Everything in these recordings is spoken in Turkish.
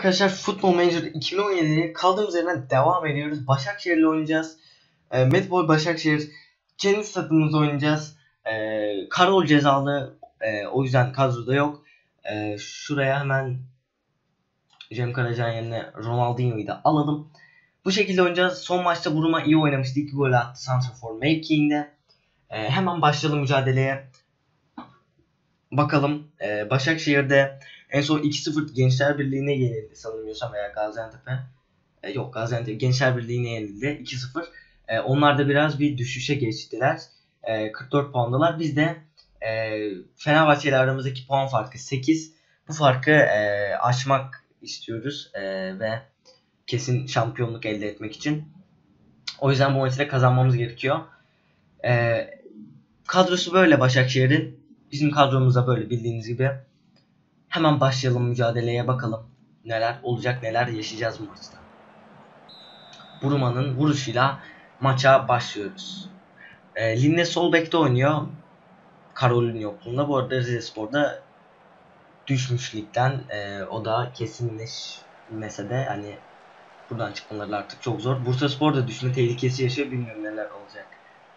Arkadaşlar Football Manager 2017'ye kaldığımız yerden devam ediyoruz. Başakşehir'le oynayacağız. E, Medbol Başakşehir kendi stadımızda oynayacağız. E, Karol cezalı. E, o yüzden kadroda yok. E, şuraya hemen Cem Karacan yerine Ronaldinho'yu da alalım. Bu şekilde oynayacağız. Son maçta Buruma iyi oynamıştı. 2 gol attı Santrafor mevkiinde. E, hemen başlayalım mücadeleye. Bakalım. E, Başakşehir'de en son 2-0 Gençler Birliği'ne yenildi sanılmıyorsam veya Gaziantep'e. E, yok Gaziantep Gençler Birliği'ne yenildi 2-0. E, onlar da biraz bir düşüşe geçtiler. E, 44 puandalar. Biz de e, Fenerbahçe ile aramızdaki puan farkı 8. Bu farkı e, aşmak istiyoruz e, ve kesin şampiyonluk elde etmek için. O yüzden bu maçı da kazanmamız gerekiyor. E, kadrosu böyle Başakşehir'in. Bizim kadromuzda böyle bildiğiniz gibi. Hemen başlayalım mücadeleye bakalım. Neler olacak neler yaşayacağız bu maçta. Buruma'nın vuruşuyla maça başlıyoruz. E, Linne sol bekte oynuyor. Karol'ün yokluğunda. Bu arada Rizespor'da düşmüş ligden. E, o da kesinleşmese de hani buradan çıkmaları artık çok zor. Bursa Spor düşme tehlikesi yaşıyor. Bilmiyorum neler olacak.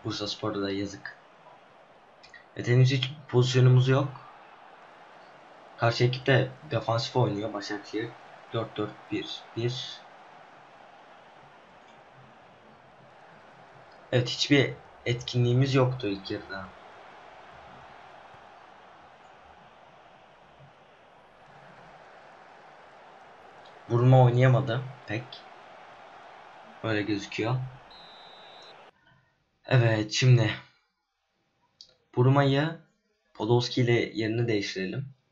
Bursa Spor'da da yazık. Evet henüz hiç pozisyonumuz yok. Karşı ekip de defansif oynuyor Başakşehir. 4-4-1-1 Evet hiçbir etkinliğimiz yoktu ilk yarıda. Vurma oynayamadı pek. Böyle gözüküyor. Evet şimdi Burmayı Podolski ile yerini değiştirelim.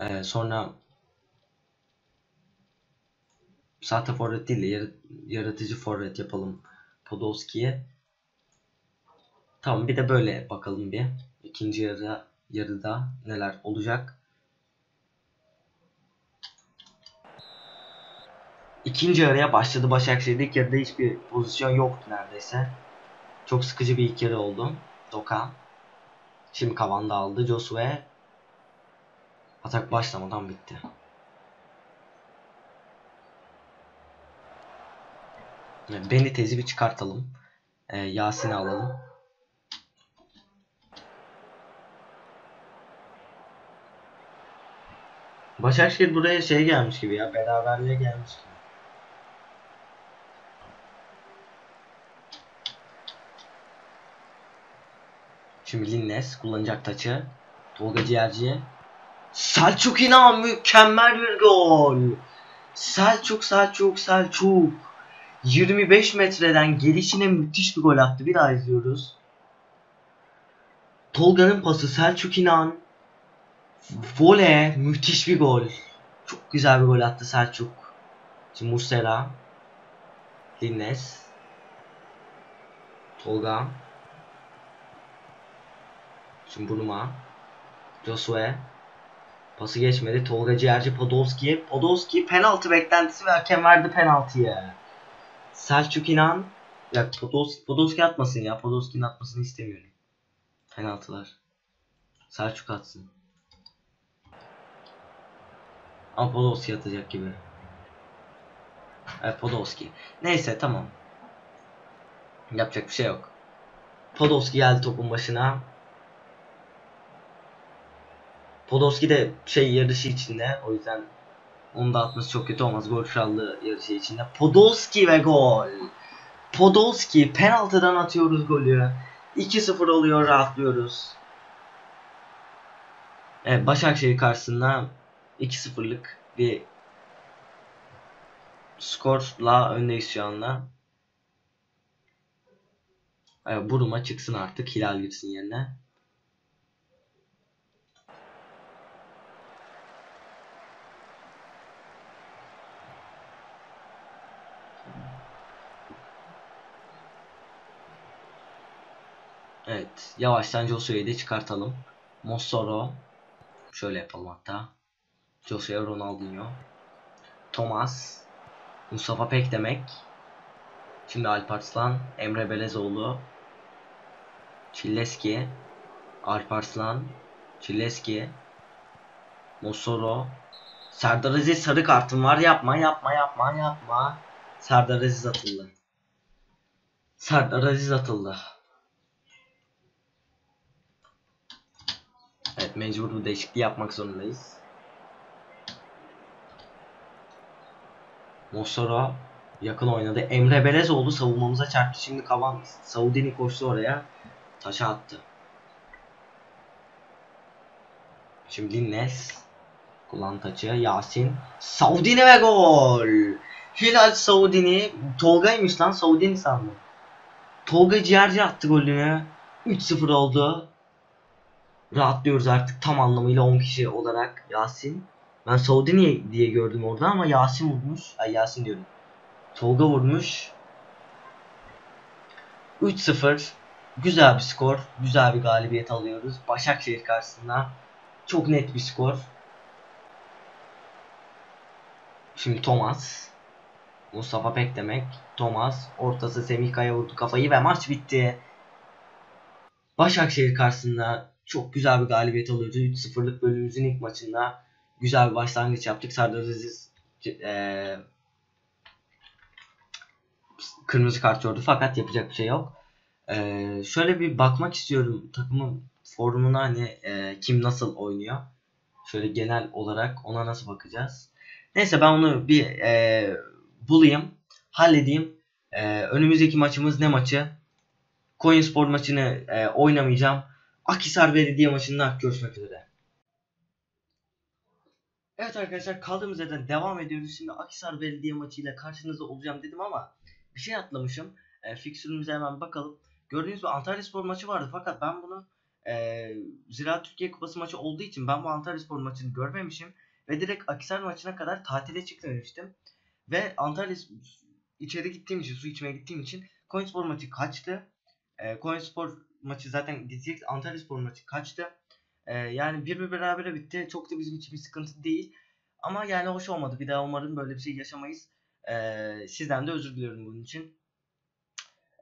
Ee, sonra sahte forvet değil de yar yaratıcı forvet yapalım Podolski'ye. Tamam bir de böyle bakalım bir. İkinci yarı yarıda neler olacak. İkinci yarıya başladı Başakşehir'de ilk yarıda hiçbir pozisyon yoktu neredeyse. Çok sıkıcı bir ilk yarı oldu. Doka. Şimdi Kavan'da aldı. Josue Atak başlamadan bitti. Beni tezi bir çıkartalım. Ee, Yasin'i alalım. Başakşehir buraya şey gelmiş gibi ya. Beraberliğe gelmiş gibi. Şimdi Linnes kullanacak taçı. Tolga Ciğerci'ye. Selçuk İnan mükemmel bir gol. Selçuk Selçuk Selçuk. 25 metreden gelişine müthiş bir gol attı. Bir daha izliyoruz. Tolga'nın pası Selçuk İnan. Vole müthiş bir gol. Çok güzel bir gol attı Selçuk. Şimdi Muslera. Linnes. Tolga. Şimdi Buruma. Josue. Pası geçmedi. Tolga Ciğerci Podolski. Podolski penaltı beklentisi ve hakem verdi penaltıyı. Selçuk İnan. Ya Podolski, Podolski atmasın ya. Podolski'nin atmasını istemiyorum. Penaltılar. Selçuk atsın. Ama Podolski atacak gibi. Evet Podolski. Neyse tamam. Yapacak bir şey yok. Podolski geldi topun başına. Podolski de şey yarışı içinde. O yüzden onu da atması çok kötü olmaz. Gol krallığı yarışı içinde. Podolski ve gol. Podolski penaltıdan atıyoruz golü. 2-0 oluyor rahatlıyoruz. Evet Başakşehir karşısında 2-0'lık bir skorla öndeyiz şu anda. Evet, Buruma çıksın artık. Hilal girsin yerine. Evet. Yavaştan Josue'yi de çıkartalım. Mossoro. Şöyle yapalım hatta. Josue Ronaldinho. Thomas. Mustafa Pek demek. Şimdi Alparslan. Emre Belezoğlu. Çilleski. Alparslan. Çilleski. Mosoro. Serdar Aziz sarı kartın var. Yapma yapma yapma yapma. Serdar Aziz atıldı. Serdar Aziz atıldı. Mecbur bu değişikliği yapmak zorundayız. Mosoro yakın oynadı. Emre Belezoğlu savunmamıza çarptı. Şimdi Kavan Saudini koştu oraya. Taşa attı. Şimdi Linnes kullan taçı. Yasin. Saudini ve gol. Hilal Saudini. Tolga'ymış lan Saudini sandım. Tolga ciğerci attı golünü. 3-0 oldu. Rahatlıyoruz artık tam anlamıyla 10 kişi olarak Yasin. Ben Saudini diye gördüm orada ama Yasin vurmuş. Ay Yasin diyorum. Tolga vurmuş. 3-0. Güzel bir skor. Güzel bir galibiyet alıyoruz. Başakşehir karşısında. Çok net bir skor. Şimdi Thomas. Mustafa Pek demek. Thomas. Ortası Semih Kaya vurdu kafayı ve maç bitti. Başakşehir karşısında çok güzel bir galibiyet alıyoruz. 3-0'lık bölümümüzün ilk maçında güzel bir başlangıç yaptık. Serdar Aziz e, kırmızı kart gördü fakat yapacak bir şey yok. E, şöyle bir bakmak istiyorum takımın formuna hani e, kim nasıl oynuyor. Şöyle genel olarak ona nasıl bakacağız. Neyse ben onu bir e, bulayım, halledeyim. E, önümüzdeki maçımız ne maçı? Koyunspor maçını e, oynamayacağım. Akhisar Belediye maçında görüşmek üzere. Evet arkadaşlar kaldığımız yerden devam ediyoruz. Şimdi Akhisar Belediye maçıyla karşınızda olacağım dedim ama bir şey atlamışım. E, fiksürümüze hemen bakalım. Gördüğünüz gibi Antalya Spor maçı vardı fakat ben bunu e, Ziraat Türkiye Kupası maçı olduğu için ben bu Antalya Spor maçını görmemişim. Ve direkt Akhisar maçına kadar tatile çıkmamıştım. Ve Antalya içeri gittiğim için, su içmeye gittiğim için Koyunspor maçı kaçtı. E, Koyunspor maçı zaten gidecek. Antalya Spor maçı kaçtı. E, yani bir bir berabere bitti. Çok da bizim için bir sıkıntı değil. Ama yani hoş olmadı. Bir daha umarım böyle bir şey yaşamayız. E, sizden de özür diliyorum bunun için.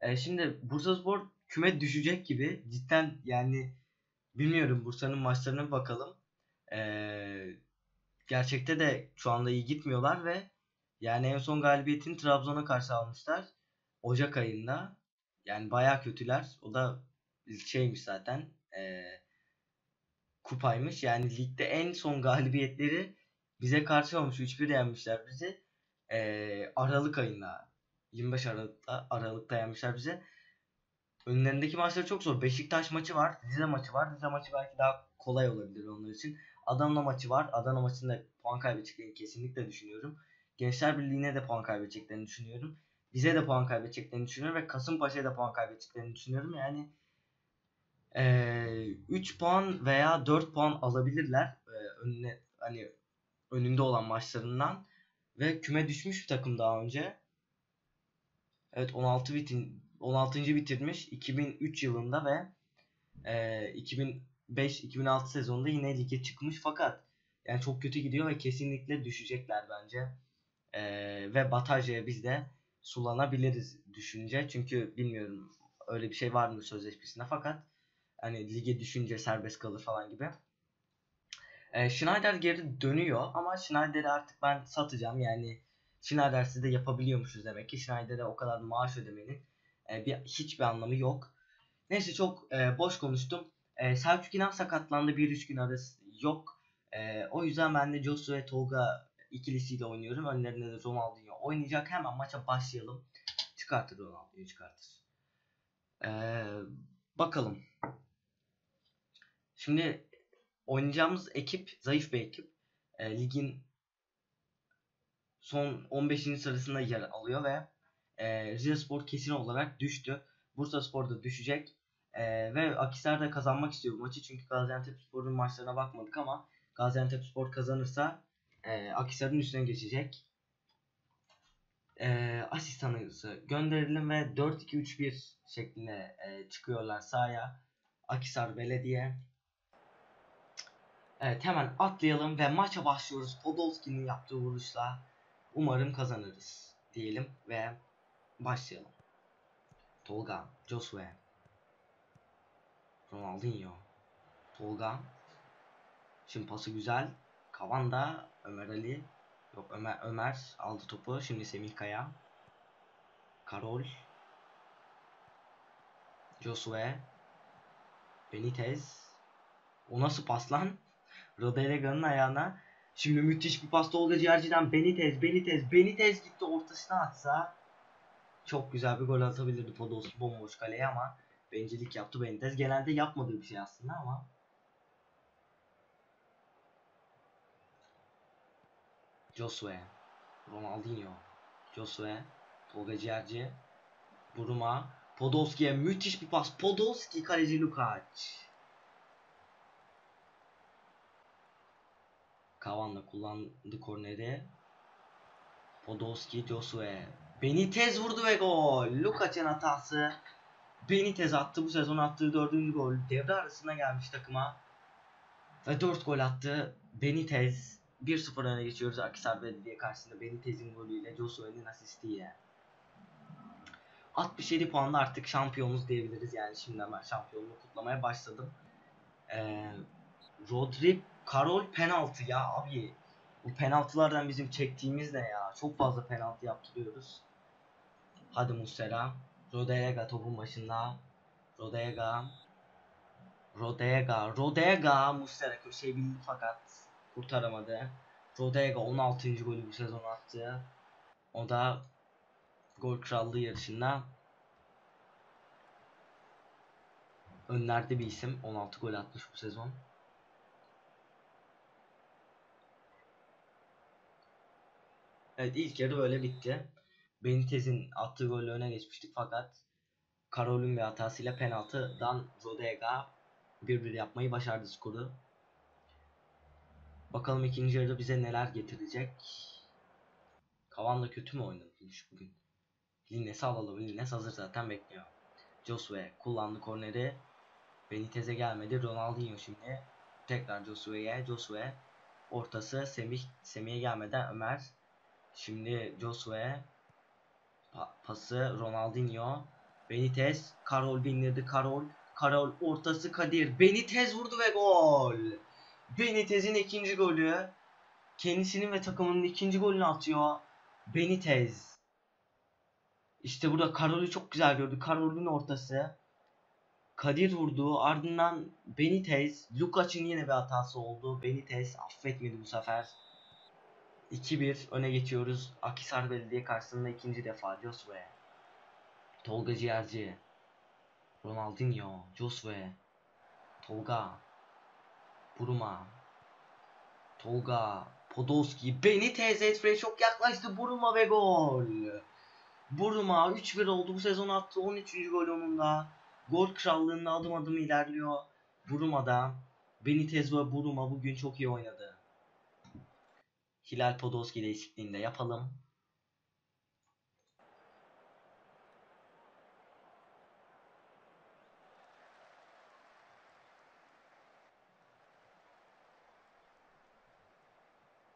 E, şimdi Bursa Spor küme düşecek gibi. Cidden yani bilmiyorum Bursa'nın maçlarına bakalım. E, gerçekte de şu anda iyi gitmiyorlar ve yani en son galibiyetini Trabzon'a karşı almışlar. Ocak ayında. Yani baya kötüler. O da şeymiş zaten. E, kupaymış. Yani ligde en son galibiyetleri bize karşı olmuş. 3-1 yenmişler bizi. E, Aralık ayında. 25 Aralık'ta, Aralık'ta yenmişler bize. Önlerindeki maçları çok zor. Beşiktaş maçı var. Rize maçı var. Rize maçı belki daha kolay olabilir onlar için. Adana maçı var. Adana maçında puan kaybedeceklerini kesinlikle düşünüyorum. Gençler Birliği'ne de puan kaybedeceklerini düşünüyorum. Bize de puan kaybedeceklerini düşünüyorum ve Kasımpaşa'ya da puan kaybedeceklerini düşünüyorum. Yani ee, 3 puan veya 4 puan alabilirler ee, önüne hani önünde olan maçlarından ve küme düşmüş bir takım daha önce. Evet 16 bitin 16. bitirmiş 2003 yılında ve e, 2005-2006 sezonunda yine lige çıkmış fakat yani çok kötü gidiyor ve kesinlikle düşecekler bence. E, ve Bataja'ya biz de sulanabiliriz düşünce. Çünkü bilmiyorum öyle bir şey var mı sözleşmesinde fakat hani lige düşünce serbest kalır falan gibi. E, Schneider geri dönüyor ama Schneider'i artık ben satacağım. Yani Schneider siz de yapabiliyormuşuz demek ki. Schneider'e o kadar maaş ödemenin e, bir hiçbir anlamı yok. Neyse çok e, boş konuştum. E, Selçuk İnan sakatlandı. 1-3 gün arası yok. E, o yüzden ben de Josu ve Tolga ikilisiyle oynuyorum. Önlerinde de Ronaldinho oynayacak. Hemen maça başlayalım. Çıkartır Ronaldinho çıkartır. E, bakalım. Şimdi oynayacağımız ekip zayıf bir ekip. E, ligin son 15. sırasında yer alıyor ve e, Rize Spor kesin olarak düştü. Bursa Spor da düşecek. E, ve Akhisar da kazanmak istiyor bu maçı. Çünkü Gaziantep Spor'un maçlarına bakmadık ama Gaziantep Spor kazanırsa e, Akhisar'ın üstüne geçecek. E, asistanımızı gönderelim ve 4-2-3-1 şeklinde e, çıkıyorlar sahaya. Akhisar Belediye. Evet hemen atlayalım ve maça başlıyoruz. Podolski'nin yaptığı vuruşla umarım kazanırız diyelim ve başlayalım. Tolga, Josue, Ronaldinho, Tolga. Şimdi pası güzel. Kavanda, Ömer Ali. Yok Ömer Ömer aldı topu. Şimdi Semih Kaya. Karol. Josue. Benitez. O nasıl pas lan? Rodriguez'in ayağına. Şimdi müthiş bir pas Tolga Ciğerci'den Benitez, Benitez, Benitez gitti ortasına atsa. Çok güzel bir gol atabilirdi Podolski bomboş kaleye ama bencillik yaptı Benitez. Genelde yapmadığı bir şey aslında ama. Josue, Ronaldinho, Josue, Tolga Ciğerci, Buruma, Podolski'ye müthiş bir pas. Podolski kaleci Lukac. Kavan'la kullandı korneri. Podolski, Josue. Benitez vurdu ve gol. Lukac'ın hatası. Benitez attı bu sezon attığı dördüncü gol. Devre arasına gelmiş takıma. Ve 4 gol attı. Benitez 1-0 öne geçiyoruz Akisar Belediye karşısında Benitez'in golüyle Josue'nin asistiyle. 67 puanla artık şampiyonuz diyebiliriz yani şimdiden ben şampiyonluğu kutlamaya başladım. Ee, Rodri Karol penaltı ya abi. Bu penaltılardan bizim çektiğimiz ne ya? Çok fazla penaltı yaptırıyoruz. Hadi Muslera. Rodega topun başında. Rodega. Rodega. Rodega. Muslera köşeyi bildi fakat kurtaramadı. Rodega 16. golü bu sezon attı. O da gol krallığı yarışında önlerde bir isim. 16 gol atmış bu sezon. Evet ilk yarı böyle bitti. Benitez'in attığı golle öne geçmiştik fakat Karol'ün bir hatasıyla penaltıdan Rodega 1-1 yapmayı başardı skoru. Bakalım ikinci yarıda bize neler getirecek. Kavan da kötü mü oynamış bugün? Lines alalım. Lines hazır zaten bekliyor. Josue kullandı korneri. Benitez'e gelmedi. Ronaldinho şimdi. Tekrar Josue'ye. Josue ortası Semih Semih'e gelmeden Ömer. Şimdi Josue pa pası Ronaldinho. Benitez. Karol bindirdi. Karol. Karol ortası Kadir. Benitez vurdu ve gol. Benitez'in ikinci golü. Kendisinin ve takımının ikinci golünü atıyor. Benitez. İşte burada Karol'ü çok güzel gördü. Karol'ün ortası. Kadir vurdu. Ardından Benitez. Lukac'ın yine bir hatası oldu. Benitez affetmedi bu sefer. 2-1 öne geçiyoruz. Akisar Belediye karşısında ikinci defa Josue. Tolga Ciğerci. Ronaldinho. Josue. Tolga. Buruma. Tolga. Podolski. Benitez Esfre'ye çok yaklaştı. Buruma ve gol. Buruma 3-1 oldu bu sezon attı 13. gol onun da. Gol krallığında adım adım ilerliyor. Buruma'da Benitez ve Buruma bugün çok iyi oynadı. Hilal Podolski değişikliğinde yapalım.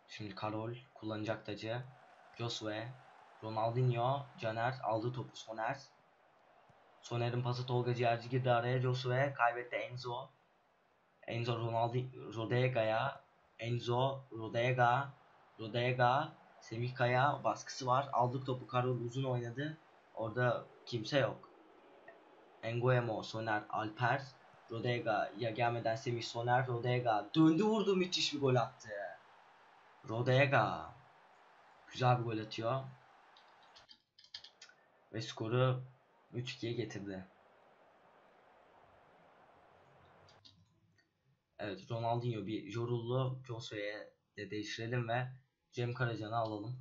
Şimdi Karol kullanacak tacı. Josue Ronaldinho, Caner aldı topu Soner. Soner'in pası Tolga Ciğerci girdi araya Josue kaybetti Enzo. Enzo Ronaldo Rodega'ya. Enzo Rodega. Rodega. Semih Kaya baskısı var. Aldık topu Karol uzun oynadı. Orada kimse yok. Enguemo, Soner, Alper. Rodega ya gelmeden Semih Soner, Rodega döndü vurdu müthiş bir gol attı. Rodega güzel bir gol atıyor. Ve skoru 3-2'ye getirdi. Evet Ronaldinho bir yoruldu. Josue'ye de değiştirelim ve Cem Karacan'ı alalım.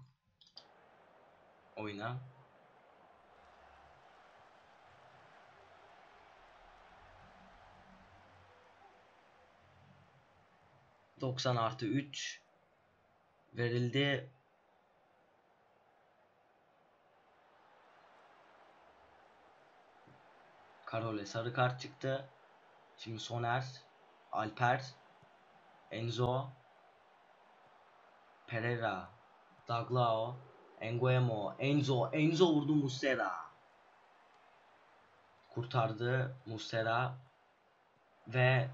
Oyuna. ...90 artı 3... ...verildi... Karol'e sarı kart çıktı. Şimdi Soner, Alper, Enzo, Pereira, Daglao, Enguemo, Enzo, Enzo vurdu Muslera. Kurtardı Muslera ve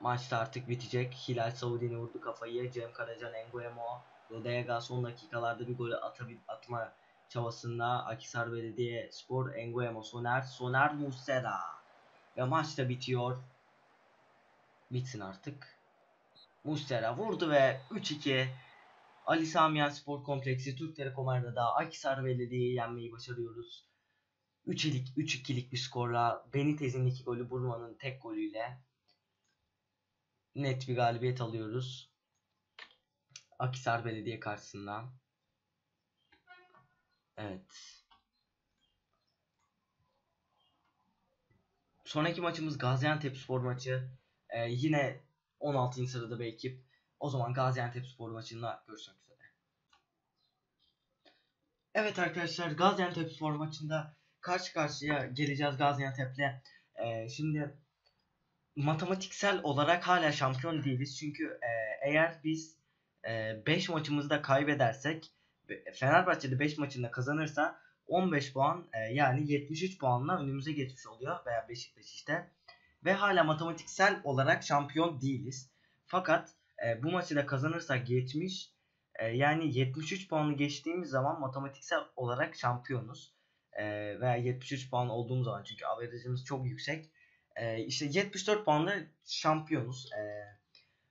Maçta artık bitecek. Hilal Saudi'ni vurdu kafayı. Cem Karacan, Enguemo, Rodega son dakikalarda bir golü atabil atma çabasında Akisar Belediye Spor, Enguemo, Soner, Soner Muslera. Ve maç da bitiyor. Bitsin artık. Muslera vurdu ve 3-2 Ali Samiyen Spor Kompleksi Türk Telekom Arena'da Akisar Belediye'yi yenmeyi başarıyoruz. 3-2'lik 3-2'lik bir skorla Benitez'in iki golü Burman'ın tek golüyle net bir galibiyet alıyoruz. Akisar Belediye karşısında. Evet. Sonraki maçımız Gaziantep Spor maçı. Ee, yine 16. sırada bir ekip. O zaman Gaziantep Spor maçında görüşmek üzere. Evet arkadaşlar Gaziantep Spor maçında karşı karşıya geleceğiz Gaziantep'le. Ee, şimdi matematiksel olarak hala şampiyon değiliz. Çünkü e, eğer biz 5 e, maçımızda kaybedersek Fenerbahçe'de 5 maçında kazanırsa 15 puan e, yani 73 puanla önümüze geçmiş oluyor veya Beşiktaş işte. Ve hala matematiksel olarak şampiyon değiliz. Fakat e, bu maçı da kazanırsak geçmiş e, yani 73 puanı geçtiğimiz zaman matematiksel olarak şampiyonuz. E, veya 73 puan olduğumuz zaman çünkü averajımız çok yüksek. E, işte 74 puanla şampiyonuz. E,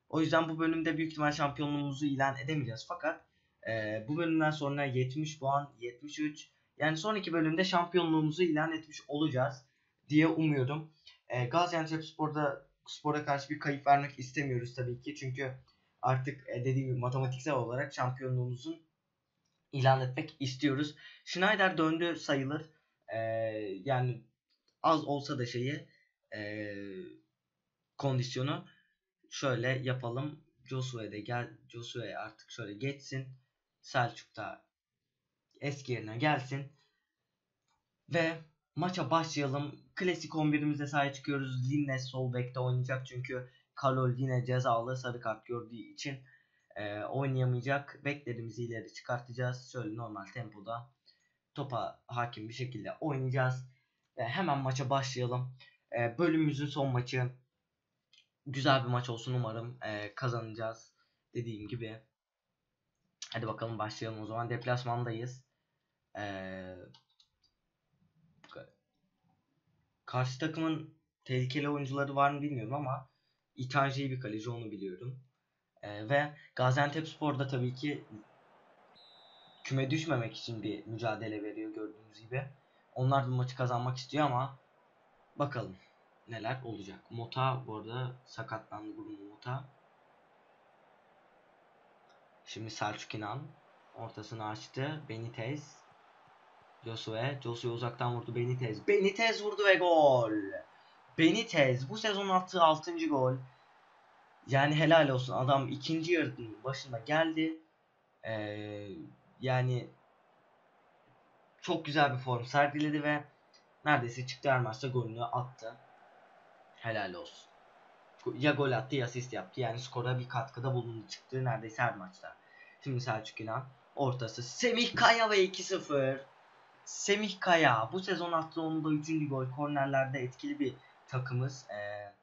o yüzden bu bölümde büyük ihtimal şampiyonluğumuzu ilan edemeyeceğiz. Fakat e, bu bölümden sonra 70 puan, 73 yani sonraki bölümde şampiyonluğumuzu ilan etmiş olacağız diye umuyorum. E, Gaziantep Spor'da spora karşı bir kayıp vermek istemiyoruz tabii ki. Çünkü artık e, dediğim gibi matematiksel olarak şampiyonluğumuzun ilan etmek istiyoruz. Schneider döndü sayılır. E, yani az olsa da şeyi e, kondisyonu şöyle yapalım. Josue'de gel Josue artık şöyle geçsin. Selçuk da eski yerine gelsin. Ve maça başlayalım. Klasik 11'imize sahip çıkıyoruz. Linnes sol bekte oynayacak çünkü Kalol yine cezalı sarı kart gördüğü için e, oynayamayacak. Beklerimizi ileri çıkartacağız. Şöyle normal tempoda topa hakim bir şekilde oynayacağız. E, hemen maça başlayalım. E, bölümümüzün son maçı güzel bir maç olsun umarım. E, kazanacağız dediğim gibi. Hadi bakalım başlayalım o zaman. Deplasmandayız. Ee, karşı takımın tehlikeli oyuncuları var mı bilmiyorum ama İtalya bir kaleci onu biliyorum. Ee, ve Gaziantep Spor'da tabii ki küme düşmemek için bir mücadele veriyor gördüğünüz gibi. Onlar da maçı kazanmak istiyor ama bakalım neler olacak. Mota bu arada sakatlandı Bruno Mota. Şimdi Selçuk İnan ortasını açtı. Benitez. Josue. Josue uzaktan vurdu Benitez. Benitez vurdu ve gol. Benitez bu sezon attığı 6. gol. Yani helal olsun adam ikinci yarının başında geldi. Ee, yani çok güzel bir form sergiledi ve neredeyse çıktı her maçta golünü attı. Helal olsun ya gol attı ya asist yaptı. Yani skora bir katkıda bulundu çıktı neredeyse her maçta. Şimdi Selçuk İnan ortası Semih Kaya ve 2-0. Semih Kaya bu sezon attığı onun da 3. gol. Kornerlerde etkili bir takımız. Ee,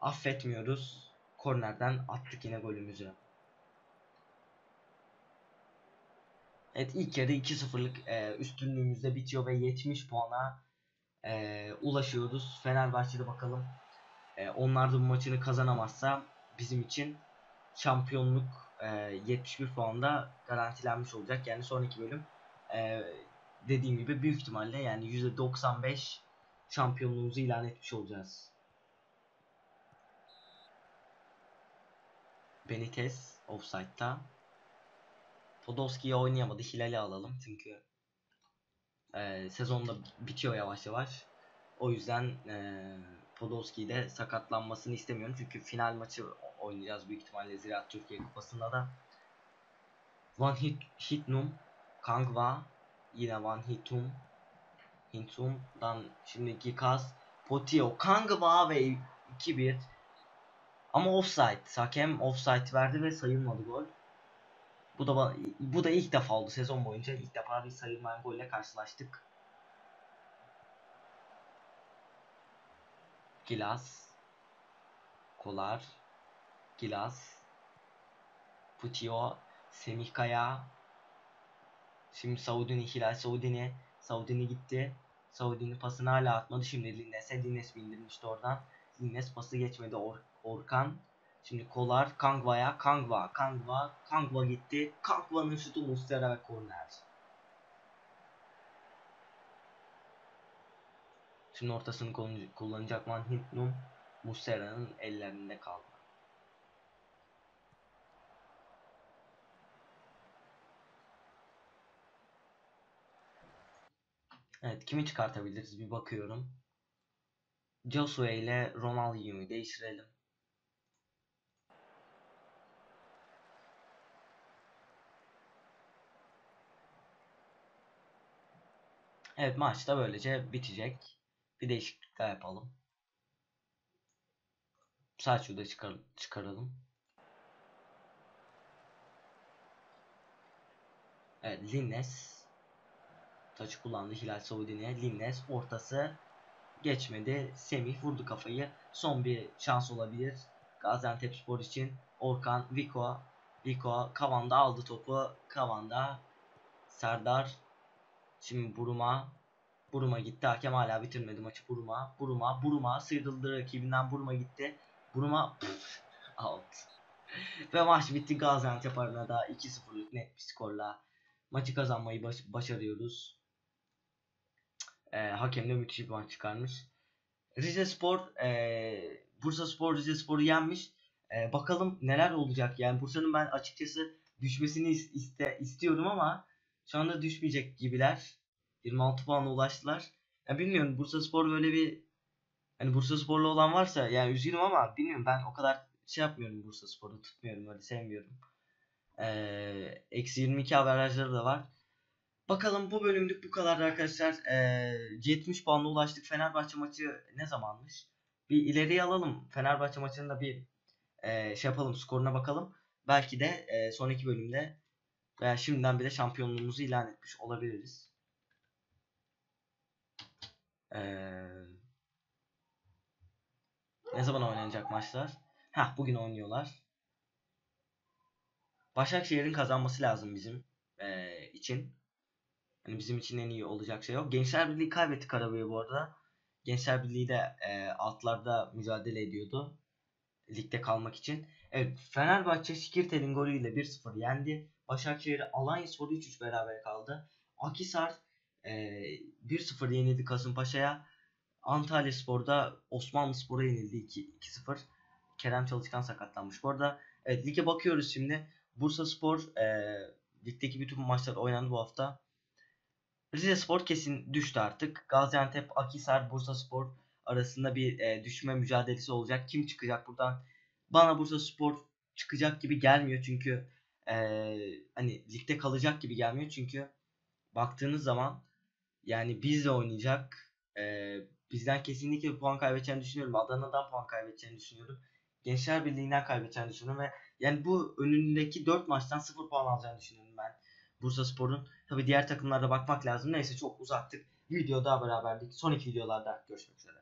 affetmiyoruz. Kornerden attık yine golümüzü. Evet ilk yarı 2-0'lık e, üstünlüğümüzde bitiyor ve 70 puana e, ulaşıyoruz. Fenerbahçe'de bakalım e, onlar da bu maçını kazanamazsa bizim için şampiyonluk e, 71 puanda garantilenmiş olacak. Yani sonraki bölüm e, dediğim gibi büyük ihtimalle yani %95 şampiyonluğumuzu ilan etmiş olacağız. Benitez offside'da. Podolski'yi oynayamadı. Hilal'i alalım çünkü e, sezonda bitiyor yavaş yavaş. O yüzden e, Podolski'yi de sakatlanmasını istemiyorum. Çünkü final maçı oynayacağız büyük ihtimalle Ziraat Türkiye Kupası'nda da. Van Hit Hitnum, Kangwa, yine Van Hitum, Hintum'dan şimdiki kaz Potio, Kangwa ve 2-1. Ama offside. Hakem offside verdi ve sayılmadı gol. Bu da bu da ilk defa oldu sezon boyunca. ilk defa bir sayılmayan golle karşılaştık. Gilas. Kolar, Gilas, Putio, Semih Kaya. Şimdi Saudini, Hilal Saudini. Saudini gitti. Saudini pasını hala atmadı. Şimdi Lines'e. Lines bindirmişti oradan. Lines pası geçmedi. Or Orkan. Şimdi Kolar, Kangva'ya. Kangva, Kangva, Kangva gitti. Kangva'nın şutu Mustera ve korner. Şimdi ortasını kullan- kullanacak Van Hintnum. Muslera'nın ellerinde kaldı. Evet kimi çıkartabiliriz bir bakıyorum. Joshua ile Ronaldinho'yu değiştirelim. Evet maç da böylece bitecek. Bir değişiklik daha yapalım. Selçuk'u da çıkar çıkaralım. Evet Linnes taçı kullandı Hilal Saudin'e. Linnes ortası geçmedi. Semih vurdu kafayı. Son bir şans olabilir. Gaziantep Spor için. Orkan, Vico. Vico Kavan'da aldı topu. Kavan'da Serdar. Şimdi Buruma. Buruma gitti. Hakem hala bitirmedi maçı. Buruma. Buruma. Buruma sıyrıldı rakibinden. Buruma gitti. Buruma püf, out. Ve maç bitti. Gaziantep Arena'da 2-0'lık net bir skorla maçı kazanmayı baş- başarıyoruz. Ee, hakem de müthiş bir maç çıkarmış. Rize Spor, e, Bursa Spor Rize Spor'u yenmiş. E, bakalım neler olacak yani Bursa'nın ben açıkçası düşmesini is- iste istiyorum ama şu anda düşmeyecek gibiler. 26 puana ulaştılar. Ya bilmiyorum Bursa Spor böyle bir hani Bursa Sporlu olan varsa yani üzgünüm ama bilmiyorum ben o kadar şey yapmıyorum Bursa Spor'u tutmuyorum öyle sevmiyorum. Ee, Eksi 22 averajları da var. Bakalım bu bölümlük bu kadar arkadaşlar. Ee, 70 puanla ulaştık. Fenerbahçe maçı ne zamanmış? Bir ileriye alalım. Fenerbahçe maçını da bir e, şey yapalım. Skoruna bakalım. Belki de e, sonraki bölümde veya şimdiden bile şampiyonluğumuzu ilan etmiş olabiliriz. Ee, ne zaman oynanacak maçlar? Heh bugün oynuyorlar. Başakşehir'in kazanması lazım bizim e, için. Hani bizim için en iyi olacak şey yok. Gençler Birliği kaybetti Karabük'ü bu arada. Gençler Birliği de e, altlarda mücadele ediyordu. Ligde kalmak için. Evet Fenerbahçe Şikirtel'in golüyle 1-0 yendi. Başakşehir Alanyaspor'u 3-3 beraber kaldı. Akisar e, 1-0 yenildi Kasımpaşa'ya. Antalya Spor'da Osmanlı Spor'a yenildi 2-0. Kerem Çalışkan sakatlanmış. Bu arada evet lige bakıyoruz şimdi. Bursa Spor e, ligdeki bütün maçlar oynandı bu hafta. Rize Spor kesin düştü artık. Gaziantep, Akhisar, Bursa Spor arasında bir e, düşme mücadelesi olacak. Kim çıkacak buradan? Bana Bursa Spor çıkacak gibi gelmiyor çünkü e, hani ligde kalacak gibi gelmiyor çünkü baktığınız zaman yani bizle oynayacak. E, bizden kesinlikle puan kaybedeceğini düşünüyorum. Adana'dan puan kaybedeceğini düşünüyorum. Gençler Birliği'nden kaybedeceğini düşünüyorum ve yani bu önündeki 4 maçtan 0 puan alacağını düşünüyorum ben. Bursa Spor'un. Tabi diğer takımlarda bakmak lazım. Neyse çok uzattık. Videoda beraberdik. Sonraki videolarda görüşmek üzere.